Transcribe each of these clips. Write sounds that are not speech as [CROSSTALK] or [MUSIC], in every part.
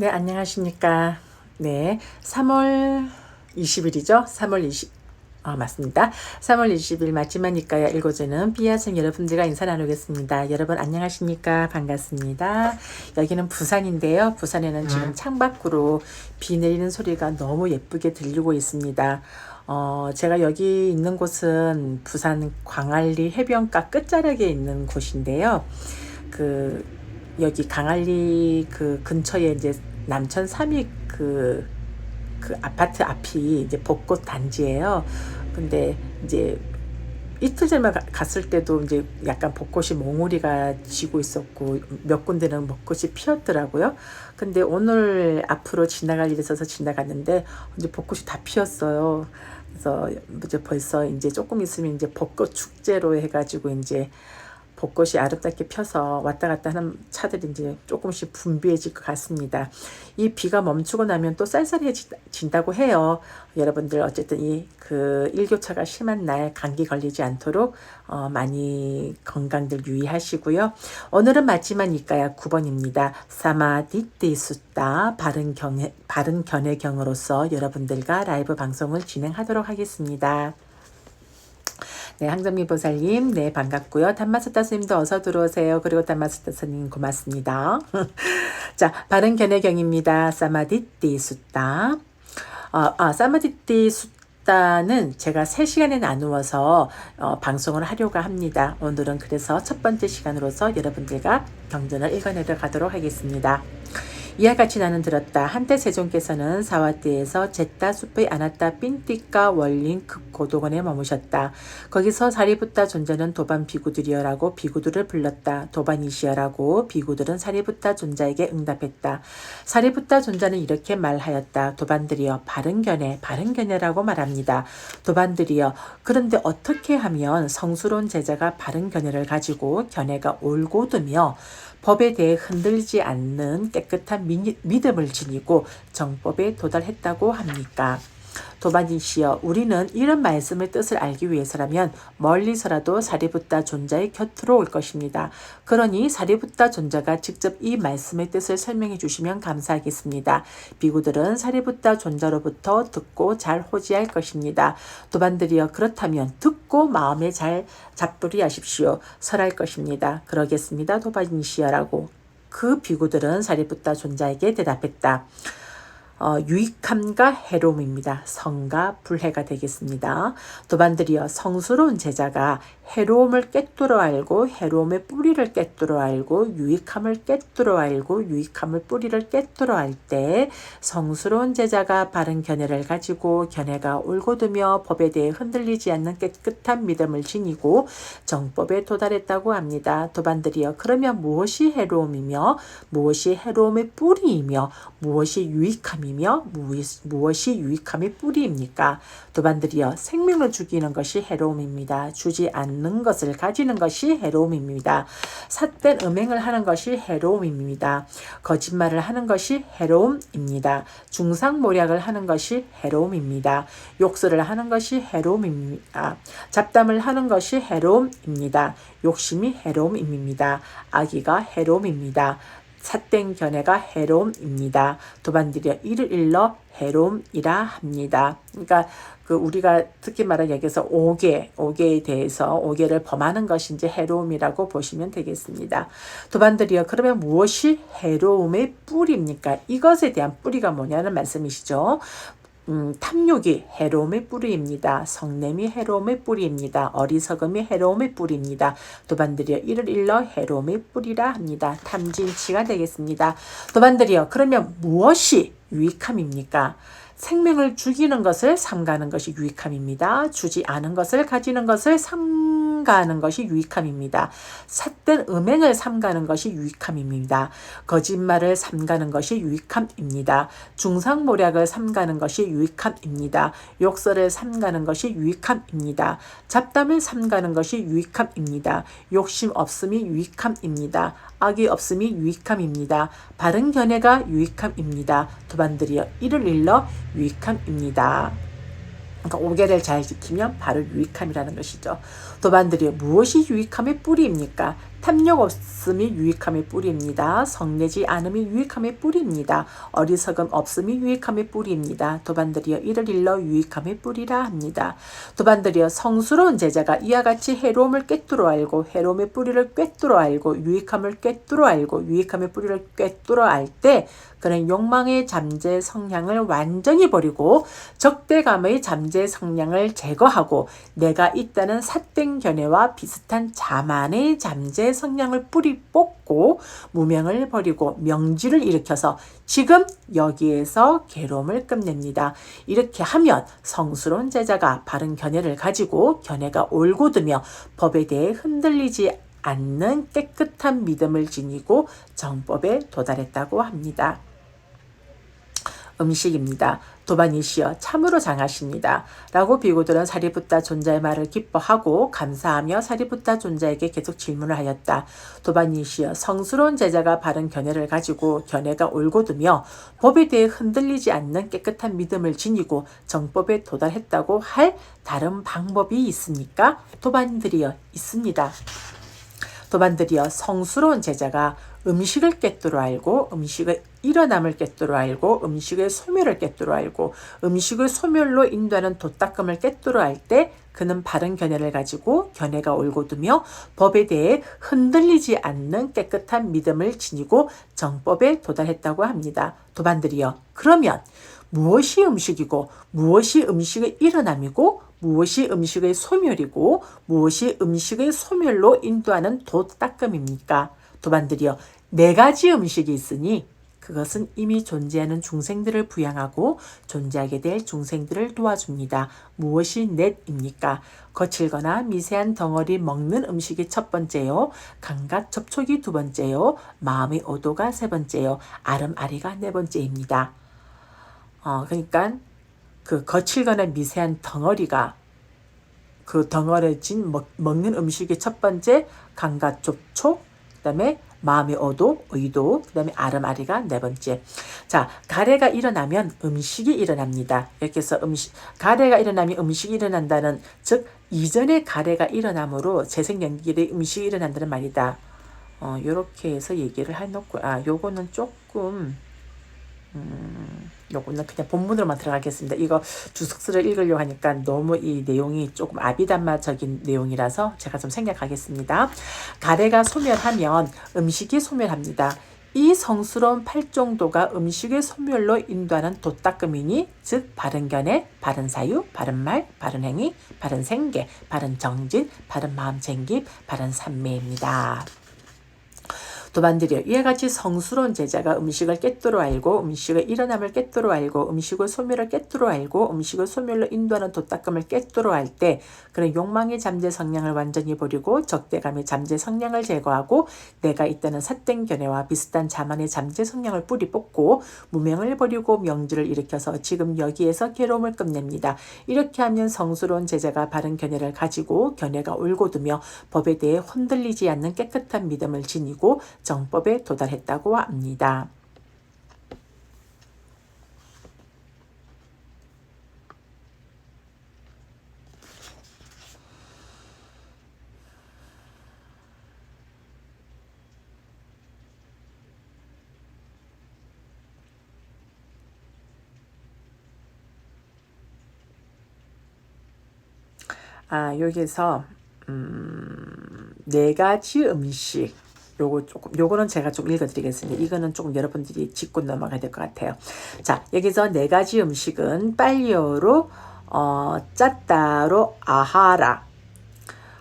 네, 안녕하십니까. 네, 3월 20일이죠. 3월 20, 아, 맞습니다. 3월 20일 마지막 니까요. 읽어주는 비아생 여러분들과 인사 나누겠습니다. 여러분 안녕하십니까. 반갑습니다. 여기는 부산인데요. 부산에는 지금 창밖으로 비 내리는 소리가 너무 예쁘게 들리고 있습니다. 어, 제가 여기 있는 곳은 부산 광안리 해변가 끝자락에 있는 곳인데요. 그 여기 강안리 그 근처에 이제 남천 삼익 그, 그 아파트 앞이 이제 벚꽃 단지예요. 근데 이제 이틀 전에 가- 갔을 때도 이제 약간 벚꽃이 몽우리가 지고 있었고 몇 군데는 벚꽃이 피었더라고요. 근데 오늘 앞으로 지나갈 일이 있어서 지나갔는데 이제 벚꽃이 다 피었어요. 그래서 이제 벌써 이제 조금 있으면 이제 벚꽃 축제로 해가지고 이제 벚꽃이 아름답게 펴서 왔다 갔다 하는 차들이 이제 조금씩 분비해질 것 같습니다. 이 비가 멈추고 나면 또 쌀쌀해진다고 해요. 여러분들 어쨌든 이 그 일교차가 심한 날 감기 걸리지 않도록 어 많이 건강들 유의하시고요. 오늘은 마지막이니까요. 9번입니다. 사마디띠 숫다 바른 경해 바른 견해 경으로서 여러분들과 라이브 방송을 진행하도록 하겠습니다. 네, 항정미 보살님, 네, 반갑고요. 단마스타 스님도 어서 들어오세요. 그리고 단마스타 스님 고맙습니다. [LAUGHS] 자, 바른 견해경입니다. 사마디띠 숫다. 어, 아, 사마디띠 숫다는 제가 3시간에 나누어서 어, 방송을 하려고 합니다. 오늘은 그래서 첫 번째 시간으로서 여러분들과 경전을 읽어내려 가도록 하겠습니다. 이와 같이 나는 들었다. 한때 세종께서는 사와띠에서 제따 숲의 아나따 삔띠까 원린 극고도원에 머무셨다. 거기서 사리붓다 존자는 도반 비구들이여라고 비구들을 불렀다. 도반이시여라고 비구들은 사리붓다 존자에게 응답했다. 사리붓다 존자는 이렇게 말하였다. 도반들이여 바른 견해 바른 견해라고 말합니다. 도반들이여 그런데 어떻게 하면 성스러운 제자가 바른 견해를 가지고 견해가 올곧으며 법에 대해 흔들지 않는 깨끗한 미, 믿음을 지니고 정법에 도달했다고 합니까? 도반이시여 우리는 이런 말씀의 뜻을 알기 위해서라면 멀리서라도 사리붓다 존자의 곁으로 올 것입니다. 그러니 사리붓다 존자가 직접 이 말씀의 뜻을 설명해 주시면 감사하겠습니다. 비구들은 사리붓다 존자로부터 듣고 잘 호지할 것입니다. 도반들이여 그렇다면 듣고 마음에 잘 잡두리 하십시오. 설할 것입니다. 그러겠습니다. 도반이시여라고 그 비구들은 사리붓다 존자에게 대답했다. 어, 유익함과 해로움입니다. 성과 불해가 되겠습니다. 도반들이여 성스러운 제자가 해로움을 꿰뚫어 알고 해로움의 뿌리를 꿰뚫어 알고 유익함을 꿰뚫어 알고 유익함을 뿌리를 꿰뚫어 알때 성스러운 제자가 바른 견해를 가지고 견해가 올곧으며 법에 대해 흔들리지 않는 깨끗한 믿음을 지니고 정법에 도달했다고 합니다. 도반들이여 그러면 무엇이 해로움이며 무엇이 해로움의 뿌리이며 무엇이 유익함이 며 무엇이 유익함의 뿌리입니까? 도반들이여 생명을 죽이는 것이 해로움입니다. 주지 않는 것을 가지는 것이 해로움입니다. 삿된 음행을 하는 것이 해로움입니다. 거짓말을 하는 것이 해로움입니다. 중상모략을 하는 것이 해로움입니다. 욕설을 하는 것이 해로움입니다. 잡담을 하는 것이 해로움입니다. 욕심이 해로움입니다. 악의가 해로움입니다. 삿된 견해가 해로움입니다. 도반들여 이를 일러 해로움이라 합니다. 그러니까 그 우리가 특히 말하는 여기서 오개, 오개에 대해서 오개를 범하는 이제 해로움이라고 보시면 되겠습니다. 도반들이여 그러면 무엇이 해로움의 뿌리입니까? 이것에 대한 뿌리가 뭐냐는 말씀이시죠. 음, 탐욕이 해로움의 뿌리입니다. 성냄이 해로움의 뿌리입니다. 어리석음이 해로움의 뿌리입니다. 도반들이여 이를 일러 해로움의 뿌리라 합니다. 탐진치가 되겠습니다. 도반들이여 그러면 무엇이 유익함입니까? 생명을 죽이는 것을 삼가는 것이 유익함입니다. 주지 않은 것을 가지는 것을 삼 가는 것이 유익함입니다. 삿된 음행을 삼가는 것이 유익함입니다. 거짓말을 삼가는 것이 유익함입니다. 중상모략을 삼가는 것이 유익함입니다. 욕설을 삼가는 것이 유익함입니다. 잡담을 삼가는 것이 유익함입니다. 욕심 없음이 유익함입니다. 악이 없음이 유익함입니다. 바른 견해가 유익함입니다. 도반들이여 이를 일러 유익함입니다. 그러니까 오개를 잘 지키면 바로 유익함이라는 것이죠. 도반들이 무엇이 유익함의 뿌리입니까? 탐욕 없음이 유익함의 뿌리입니다. 성내지 않음이 유익함의 뿌리입니다. 어리석음 없음이 유익함의 뿌리입니다. 도반들이여 이를 일러 유익함의 뿌리라 합니다. 도반들이여 성스러운 제자가 이와 같이 해로움을 꿰뚫어 알고 해로움의 뿌리를 꿰뚫어 알고 유익함을 꿰뚫어 알고 유익함의 뿌리를 꿰뚫어 알 때 그는 욕망의 잠재 성향을 완전히 버리고 적대감의 잠재 성향을 제거하고 내가 있다는 삿된 견해와 비슷한 자만의 잠재 성향을 뿌리 뽑고 무명을 버리고 명지를 일으켜서 지금 여기에서 괴로움을 끝냅니다. 이렇게 하면 성스러운 제자가 바른 견해를 가지고 견해가 올곧으며 법에 대해 흔들리지 않는 깨끗한 믿음을 지니고 정법에 도달했다고 합니다. 음식입니다. 도반이시여 참으로 장하십니다. 라고 비고들은 사리붓다 존자의 말을 기뻐하고 감사하며 사리붓다 존자에게 계속 질문을 하였다. 도반이시여 성스러운 제자가 바른 견해를 가지고 견해가 올곧으며 법에 대해 흔들리지 않는 깨끗한 믿음을 지니고 정법에 도달했다고 할 다른 방법이 있습니까? 도반들이여 있습니다. 도반들이여 성스러운 제자가 음식을 깨뜨려 알고 음식의 일어남을 깨뜨려 알고 음식의 소멸을 깨뜨려 알고 음식의 소멸로 인도하는 도닦음을 깨뜨려 알때 그는 바른 견해를 가지고 견해가 올곧으며 법에 대해 흔들리지 않는 깨끗한 믿음을 지니고 정법에 도달했다고 합니다. 도반들이여 그러면 무엇이 음식이고 무엇이 음식의 일어남이고 무엇이 음식의 소멸이고 무엇이 음식의 소멸로 인도하는 도닦음입니까? 도반들이여 네 가지 음식이 있으니 그것은 이미 존재하는 중생들을 부양하고 존재하게 될 중생들을 도와줍니다. 무엇이 넷입니까? 거칠거나 미세한 덩어리 먹는 음식이 첫 번째요. 감각 접촉이 두 번째요. 마음의 오도가 세 번째요. 아름아리가 네 번째입니다. 어, 그러니까 그 거칠거나 미세한 덩어리가 그 덩어려진 먹, 먹는 음식의 첫 번째 감각 접촉, 그 다음에 마음의 어도, 의도, 그 다음에 아름아리가 네 번째. 자, 가래가 일어나면 음식이 일어납니다. 이렇게 해서 음식, 가래가 일어나면 음식이 일어난다는, 즉, 이전에 가래가 일어남으로 재생연기에 음식이 일어난다는 말이다. 어, 요렇게 해서 얘기를 해놓고, 아, 요거는 조금, 음, 요거는 그냥 본문으로만 들어가겠습니다. 이거 주석서를 읽으려고 하니까 너무 이 내용이 조금 아비담마적인 내용이라서 제가 좀 생략하겠습니다. 가래가 소멸하면 음식이 소멸합니다. 이 성스러운 팔정도가 음식의 소멸로 인도하는 도닦음이니 즉 바른 견해, 바른 사유, 바른 말, 바른 행위, 바른 생계, 바른 정진, 바른 마음 챙김, 바른 산매입니다. 도반들이여 이와 같이 성스러운 제자가 음식을 깨뜨려 알고 음식의 일어남을 깨뜨려 알고 음식의 소멸을 깨뜨려 알고 음식의 소멸로 인도하는 도닦음을 깨뜨려 알때 그런 욕망의 잠재 성향을 완전히 버리고 적대감의 잠재 성향을 제거하고 내가 있다는 삿된 견해와 비슷한 자만의 잠재 성향을 뿌리 뽑고 무명을 버리고 명주를 일으켜서 지금 여기에서 괴로움을 끝냅니다. 이렇게 하면 성스러운 제자가 바른 견해를 가지고 견해가 올곧으며 법에 대해 흔들리지 않는 깨끗한 믿음을 지니고 정법에 도달했다고 합니다. 아, 여기서 음, 네 가지 음식 요거 조금 요거는 제가 좀 읽어드리겠습니다. 이거는 조금 여러분들이 짚고 넘어가야 될 것 같아요. 자 여기서 네 가지 음식은 빨리어로 어, 짰다로 아하라.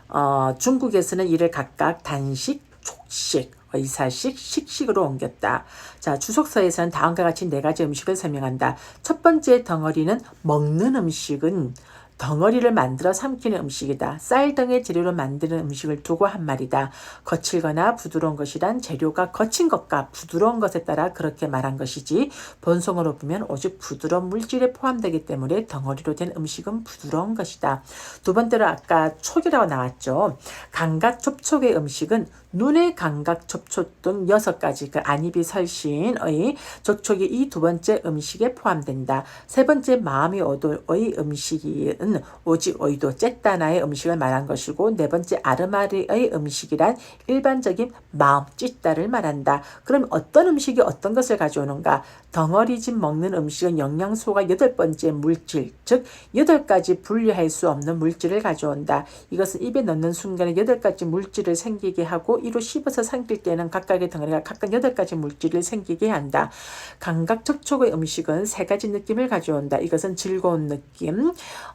어, 중국에서는 이를 각각 단식, 촉식, 의사식, 식식으로 옮겼다. 자, 주석서에서는 다음과 같이 네 가지 음식을 설명한다. 첫 번째 덩어리는 먹는 음식은 덩어리를 만들어 삼키는 음식이다. 쌀 등의 재료로 만드는 음식을 두고 한 말이다. 거칠거나 부드러운 것이란 재료가 거친 것과 부드러운 것에 따라 그렇게 말한 것이지 본성으로 보면 오직 부드러운 물질에 포함되기 때문에 덩어리로 된 음식은 부드러운 것이다. 두 번째로 아까 촉이라고 나왔죠. 감각 촉촉의 음식은 눈의 감각 접촉 등 여섯 가지 그 안입이 설신의 접촉이 이 두 번째 음식에 포함된다. 세 번째 마음이 오도의 음식은 오직 오이도 쨌다나의 음식을 말한 것이고 네 번째 아르마리의 음식이란 일반적인 마음 찢다를 말한다. 그럼 어떤 음식이 어떤 것을 가져오는가? 덩어리집 먹는 음식은 영양소가 여덟 번째 물질, 즉 여덟 가지 분리할 수 없는 물질을 가져온다. 이것은 입에 넣는 순간에 여덟 가지 물질을 생기게 하고 이로 씹어서 삼킬 때는 각각의 덩어리가 각각 여덟 가지 물질을 생기게 한다. 감각 접촉의 음식은 세 가지 느낌을 가져온다. 이것은 즐거운 느낌,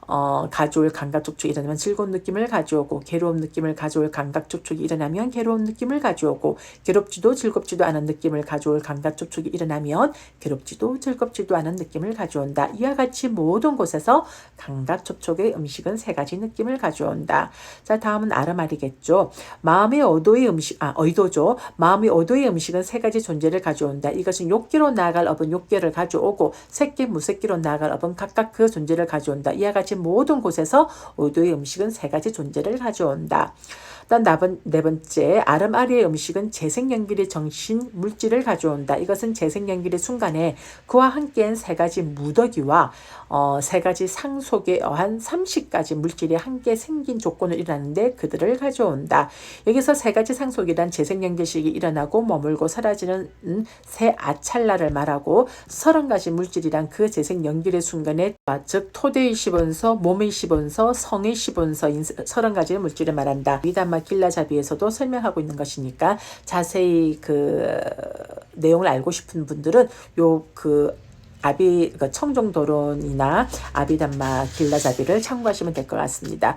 어, 가져올 감각 접촉이 일어나면 즐거운 느낌을 가져오고 괴로운 느낌을 가져올 감각 접촉이 일어나면 괴로운 느낌을 가져오고 괴롭지도 즐겁지도 않은 느낌을 가져올 감각 접촉이 일어나면 괴롭지도 즐겁지도 않은 느낌을 가져온다. 이와 같이 모든 곳에서 감각 접촉의 음식은 세 가지 느낌을 가져온다. 자, 다음은 아르말이겠죠. 마음의 어도의 음식, 아, 의도죠. 마음의 어도의 음식은 세 가지 존재를 가져온다. 이것은 욕기로 나아갈 업은 욕계를 가져오고 새끼, 무새끼로 나아갈 업은 각각 그 존재를 가져온다. 이와 같이 모든 곳에서 의도의 음식은 세 가지 존재를 가져온다. 일단 네 번째 아름아리의 음식은 재생연결의 정신 물질을 가져온다. 이것은 재생연결의 순간에 그와 함께한 세 가지 무더기와 어, 세 가지 상속에 어한 30가지 물질이 함께 생긴 조건을 일어나는데 그들을 가져온다. 여기서 세 가지 상속이란 재생연결식이 일어나고 머물고 사라지는 세 아찰나를 말하고 서른 가지 물질이란 그 재생연결의 순간에 즉 토대의 시본서, 몸의 시본서, 성의 시본서 서른 가지 물질을 말한다. 위담 마 길라자비에서도 설명하고 있는 것이니까 자세히 그 내용을 알고 싶은 분들은 요그 아비 그 청정도론이나 아비담마 길라자비를 참고하시면 될 것 같습니다.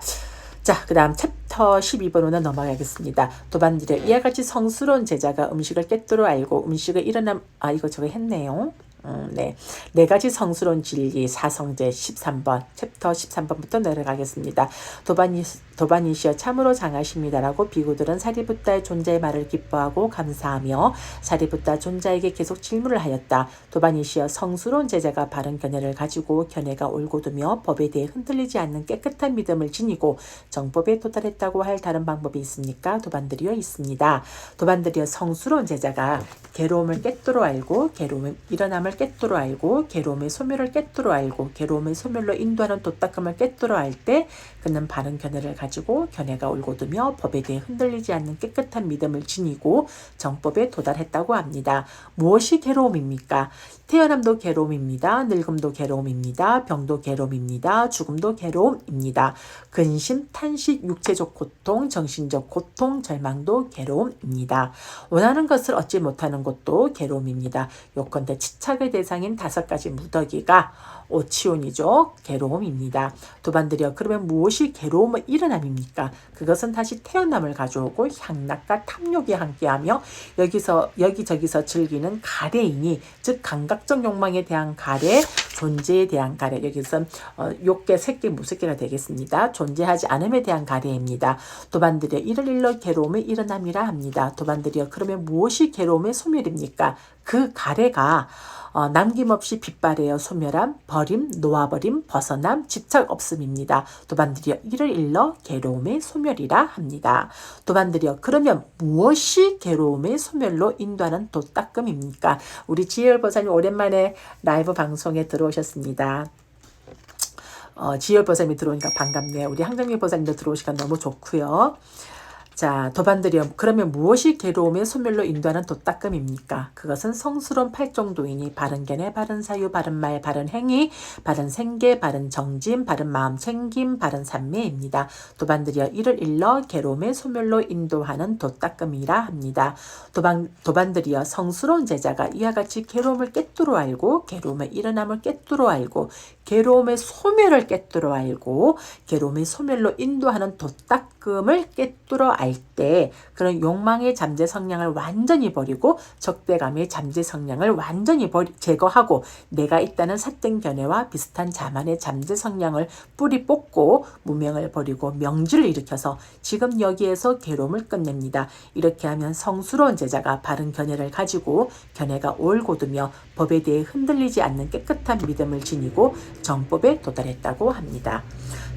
자, 그 다음 챕터 12번으로 넘어가겠습니다. 도반들의 이와 같이 성스러운 제자가 음식을 깨뜨려 알고 음식을 일어남, 아, 이거 저거 했네요. 음, 네. 네 가지 성스러운 진리 사성제 13번 챕터 13번부터 내려가겠습니다. 도반이 도반이시여 참으로 장하십니다라고 비구들은 사리붓다의 존재의 말을 기뻐하고 감사하며 사리붓다 존자에게 계속 질문을 하였다. 도반이시여 성스러운 제자가 바른 견해를 가지고 견해가 올곧으며 법에 대해 흔들리지 않는 깨끗한 믿음을 지니고 정법에 도달했다고 할 다른 방법이 있습니까? 도반들이여 있습니다. 도반들이여 성스러운 제자가 괴로움을 깨뜨려 알고 괴로움을 일어남을 깨뜨려 알고 괴로움의 소멸을 깨뜨려 알고 괴로움의 소멸로 인도하는 도닦음을 깨뜨려 알 때 그는 바른 견해를 가지고 견해가 올곧으며 법에 대해 흔들리지 않는 깨끗한 믿음을 지니고 정법에 도달했다고 합니다. 무엇이 괴로움입니까? 태어남도 괴로움입니다. 늙음도 괴로움입니다. 병도 괴로움입니다. 죽음도 괴로움입니다. 근심, 탄식, 육체적 고통, 정신적 고통, 절망도 괴로움입니다. 원하는 것을 얻지 못하는 것도 괴로움입니다. 요컨대 치착의 대상인 다섯 가지 무더기가 오치온이죠. 괴로움입니다. 도반들이여 그러면 무엇이 괴로움의 일어남입니까? 그것은 다시 태어남을 가져오고 향락과 탐욕이 함께하며 여기서 여기저기서 즐기는 가래이니 즉 감각적 욕망에 대한 가래 존재에 대한 가래 여기서 어, 욕계 새끼 무새끼가 되겠습니다. 존재하지 않음에 대한 가래입니다. 도반들이여 이를 일러 괴로움의 일어남이라 합니다. 도반들이여 그러면 무엇이 괴로움의 소멸입니까? 그 가래가 어, 남김없이 빗발에어 소멸함, 버림, 놓아버림, 벗어남, 집착 없음입니다. 도반들이여 이를 일러 괴로움의 소멸이라 합니다. 도반들이여 그러면 무엇이 괴로움의 소멸로 인도하는 도닦음입니까? 우리 지혜열 보사님 오랜만에 라이브 방송에 들어오셨습니다. 어, 지열 보사님이 들어오니까 반갑네요. 우리 항정미 보사님도 들어오시니까 너무 좋고요. 자, 도반들이여 그러면 무엇이 괴로움의 소멸로 인도하는 도닦음입니까? 그것은 성스러운 팔정도이니 바른 견해, 바른 사유, 바른 말, 바른 행위, 바른 생계, 바른 정진, 바른 마음 챙김, 바른 산매입니다. 도반들이여 이를 일러 괴로움의 소멸로 인도하는 도닦음이라 합니다. 도반, 도반들이여 성스러운 제자가 이와 같이 괴로움을 깨뜨려 알고 괴로움의 일어남을 깨뜨려 알고 괴로움의 소멸을 깨뜨려 알고 괴로움의 소멸로 인도하는 도닦음을 깨뜨려 알 때 그런 욕망의 잠재 성향을 완전히 버리고 적대감의 잠재 성향을 완전히 버리, 제거하고 내가 있다는 사땡 견해와 비슷한 자만의 잠재 성향을 뿌리 뽑고 무명을 버리고 명주를 일으켜서 지금 여기에서 괴로움을 끝냅니다. 이렇게 하면 성스러운 제자가 바른 견해를 가지고 견해가 올곧으며 법에 대해 흔들리지 않는 깨끗한 믿음을 지니고 정법에 도달했다고 합니다.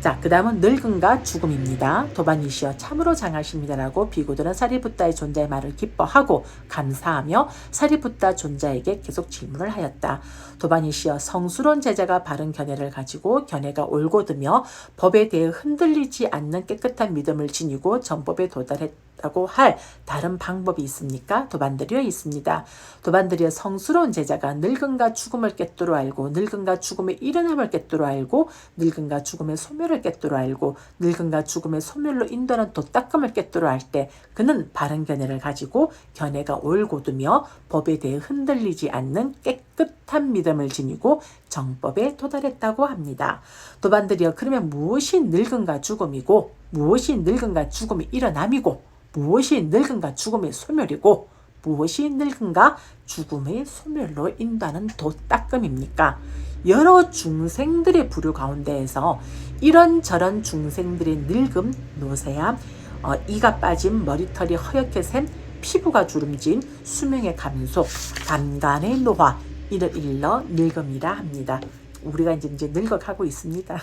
자, 그 다음은 늙음과 죽음입니다. 도반이시여 참으로 장하신 것입니다라고 비고들은 사리붓다의 존재의 말을 기뻐하고 감사하며 사리붓다 존자에게 계속 질문을 하였다. 도바니시여 성스러운 제자가 바른 견해를 가지고 견해가 올곧으며 법에 대해 흔들리지 않는 깨끗한 믿음을 지니고 전법에 도달했다. 라고 할 다른 방법이 있습니까? 도반드리어 있습니다. 도반드리어 성스러운 제자가 늙은가 죽음을 깨뜨려 알고 늙은가 죽음의 일어남을 깨뜨려 알고 늙은가 죽음의 소멸 을 깨뜨려 알고 늙은가 죽음의 소멸로 인도하는 도닦음을 깨뜨려 할때 그는 바른 견해를 가지고 견해가 올곧으며 법에 대해 흔들리지 않는 깨끗한 믿음을 지니고 정법에 도달했다고 합니다. 도반드리어 그러면 무엇이 늙은가 죽음이고 무엇이 늙은가 죽음이 일어남이고 무엇이 늙은가 죽음의 소멸이고 무엇이 늙은가 죽음의 소멸로 인도하는 도닦음입니까? 여러 중생들의 부류 가운데에서 이런저런 중생들의 늙음, 노쇠함, 어, 이가 빠진 머리털이 허옇게 샘 피부가 주름진 수명의 감소, 간간의 노화 이를 일러 늙음이라 합니다. 우리가 이제 이제 늙어가고 있습니다.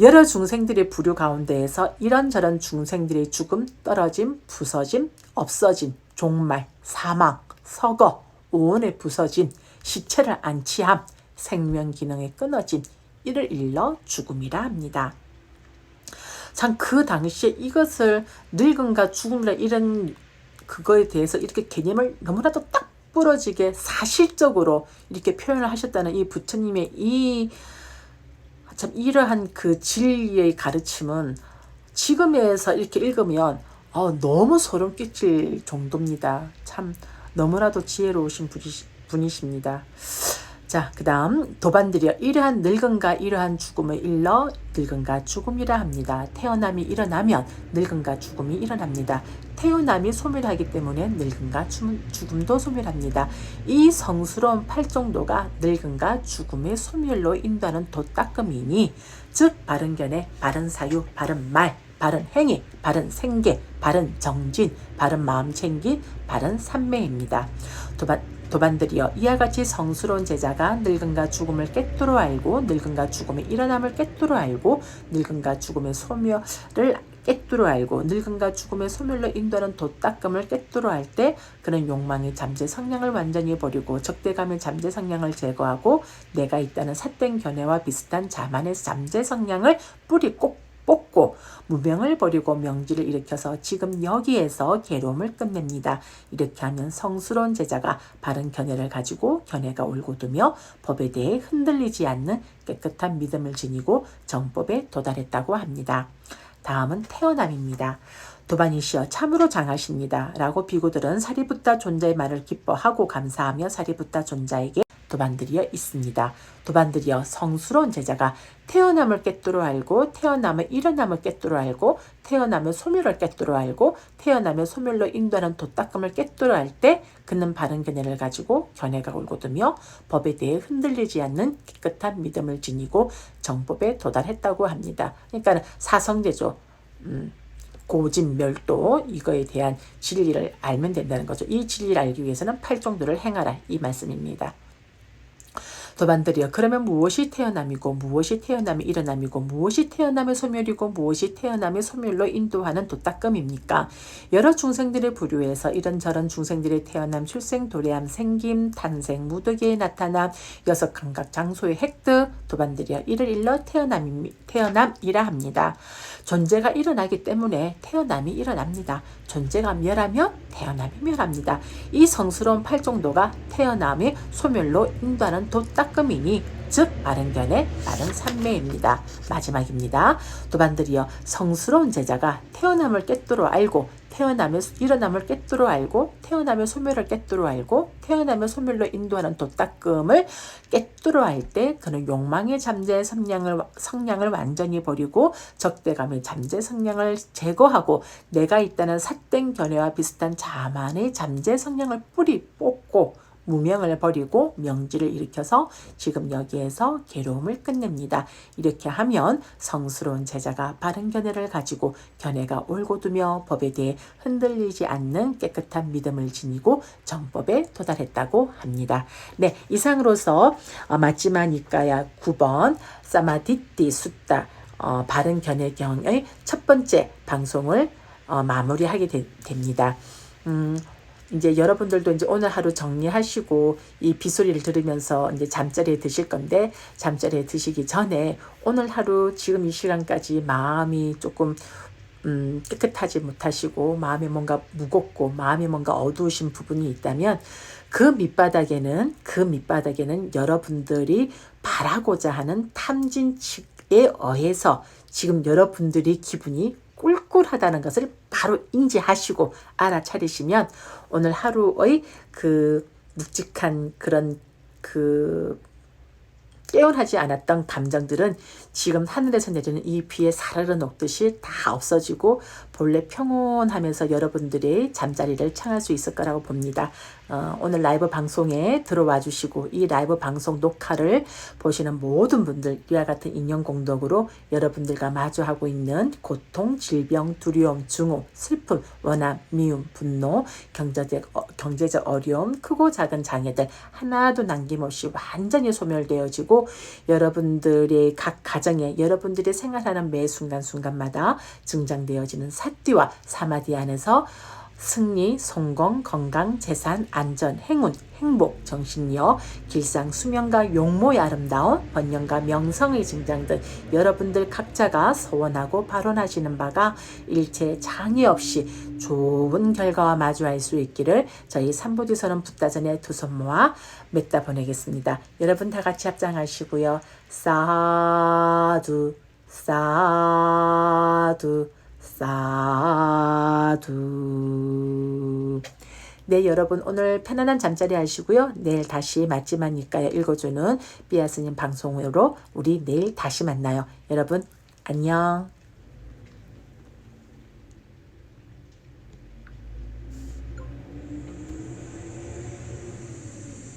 여러 중생들의 부류 가운데에서 이런저런 중생들의 죽음, 떨어짐, 부서짐, 없어짐, 종말, 사망, 서거, 오온에 부서짐, 시체를 안치함, 생명 기능의 끊어짐, 이를 일러 죽음이라 합니다. 참 그 당시에 이것을 늙음과 죽음이라 이런 그거에 대해서 이렇게 개념을 너무나도 딱 부러지게 사실적으로 이렇게 표현을 하셨다는 이 부처님의 이 참 이러한 그 진리의 가르침은 지금에서 이렇게 읽으면 어, 너무 소름 끼칠 정도입니다. 참 너무나도 지혜로우신 분이십니다. 자, 그 다음 도반들이여 이러한 늙은가 이러한 죽음을 일러 늙은가 죽음이라 합니다. 태어남이 일어나면 늙은가 죽음이 일어납니다. 태어남이 소멸하기 때문에 늙은가 죽음도 소멸합니다. 이 성스러운 팔정도가 늙은가 죽음의 소멸로 인도하는 도닦음이니 즉 바른 견해, 바른 사유, 바른 말, 바른 행위, 바른 생계, 바른 정진, 바른 마음 챙긴, 바른 삼매입니다. 도반 도반들이여 이와 같이 성스러운 제자가 늙은가 죽음을 깨뜨려 알고 늙은가 죽음의 일어남을 깨뜨려 알고 늙은가 죽음의 소멸을 깨뜨려 알고 늙은가 죽음의 소멸로 인도하는 도닦음을 깨뜨려 할 때 그는 욕망의 잠재 성량을 완전히 버리고 적대감의 잠재 성량을 제거하고 내가 있다는 삿된 견해와 비슷한 자만의 잠재 성량을 뿌리 꼭 뽑고 무명을 버리고 명지를 일으켜서 지금 여기에서 괴로움을 끝냅니다. 이렇게 하면 성스러운 제자가 바른 견해를 가지고 견해가 올곧으며 법에 대해 흔들리지 않는 깨끗한 믿음을 지니고 정법에 도달했다고 합니다. 다음은 태어남입니다. 도반이시여 참으로 장하십니다. 라고 비고들은 사리붓다 존자의 말을 기뻐하고 감사하며 사리붓다 존자에게 도반들이여 있습니다. 도반들이여 성스러운 제자가 태어남을 깨뜨려 알고 태어남을 일어남을 깨뜨려 알고 태어나면 소멸을 깨뜨려 알고 태어나면 소멸로 인도하는 도닦음을 깨뜨려 할때 그는 바른 견해를 가지고 견해가 올곧으며 법에 대해 흔들리지 않는 깨끗한 믿음을 지니고 정법에 도달했다고 합니다. 그러니까 사성제죠. 음. 고진멸도 이거에 대한 진리를 알면 된다는 거죠. 이 진리를 알기 위해서는 팔종도를 행하라 이 말씀입니다. 도반들이여 그러면 무엇이 태어남이고 무엇이 태어남의 일어남이고 무엇이 태어남의 소멸이고 무엇이 태어남의 소멸로 인도하는 도닦음입니까? 여러 중생들의 부류에서 이런저런 중생들의 태어남, 출생, 도래함, 생김, 탄생, 무득에 나타남, 여섯 감각 장소의 획득, 도반들이여 이를 일러 태어남, 태어남이라 합니다. 존재가 일어나기 때문에 태어남이 일어납니다. 존재가 멸하면 태어남이 멸합니다. 이 성스러운 팔정도가 태어남의 소멸로 인도하는 도닦 음이니 즉 바른 견해, 바른 삼매입니다. 마지막입니다. 도반들이여 성스러운 제자가 태어남을 깨뜨려 알고 태어나면 일어남을 깨뜨려 알고 태어나면 소멸을 깨뜨려 알고 태어나면 소멸로 인도하는 도닦음을 깨뜨려 할때 그는 욕망의 잠재 성량을 성량을 완전히 버리고 적대감의 잠재 성량을 제거하고 내가 있다는 삿된 견해와 비슷한 자만의 잠재 성량을 뿌리 뽑고 무명을 버리고 명지를 일으켜서 지금 여기에서 괴로움을 끝냅니다. 이렇게 하면 성스러운 제자가 바른 견해를 가지고 견해가 올곧으며 법에 대해 흔들리지 않는 깨끗한 믿음을 지니고 정법에 도달했다고 합니다. 네, 이상으로서 어, 마지마니까야 9번 사마디띠 숫다 어, 바른 견해경의 첫 번째 방송을 어, 마무리하게 되- 됩니다. 음, 이제 여러분들도 이제 오늘 하루 정리하시고 이 빗소리를 들으면서 이제 잠자리에 드실 건데 잠자리에 드시기 전에 오늘 하루 지금 이 시간까지 마음이 조금 음, 깨끗하지 못하시고 마음이 뭔가 무겁고 마음이 뭔가 어두우신 부분이 있다면 그 밑바닥에는 그 밑바닥에는 여러분들이 바라고자 하는 탐진치에 의해서 지금 여러분들이 기분이 꿀꿀하다는 것을 바로 인지하시고 알아차리시면 오늘 하루의 그 묵직한 그런 그 깨어나지 않았던 감정들은 지금 하늘에서 내리는 이 비에 사르르 녹듯이 다 없어지고 본래 평온하면서 여러분들의 잠자리를 창할 수 있을 거라고 봅니다. 어, 오늘 라이브 방송에 들어와 주시고 이 라이브 방송 녹화를 보시는 모든 분들 이와 같은 인연 공덕으로 여러분들과 마주하고 있는 고통, 질병, 두려움, 증오, 슬픔, 원함, 미움, 분노, 경제적, 어, 경제적 어려움, 크고 작은 장애들 하나도 남김없이 완전히 소멸되어지고 여러분들의 각 가정에 여러분들이 생활하는 매 순간순간마다 증장되어지는 사 띠와 사마디 안에서 승리, 성공, 건강, 재산, 안전, 행운, 행복, 정신력, 길상, 수명과 용모의 아름다운 번영과 명성의 증장들 여러분들 각자가 소원하고 발언하시는 바가 일체 장애 없이 좋은 결과와 마주할 수 있기를 저희 삼보지선은 붓다전에 두 손 모아 맺다 보내겠습니다. 여러분 다 같이 합장하시고요. 사두 사두 사두 네 여러분 오늘 편안한 잠자리 하시고요. 내일 다시 맞지마니까요 읽어주는 삐아스님 방송으로 우리 내일 다시 만나요. 여러분 안녕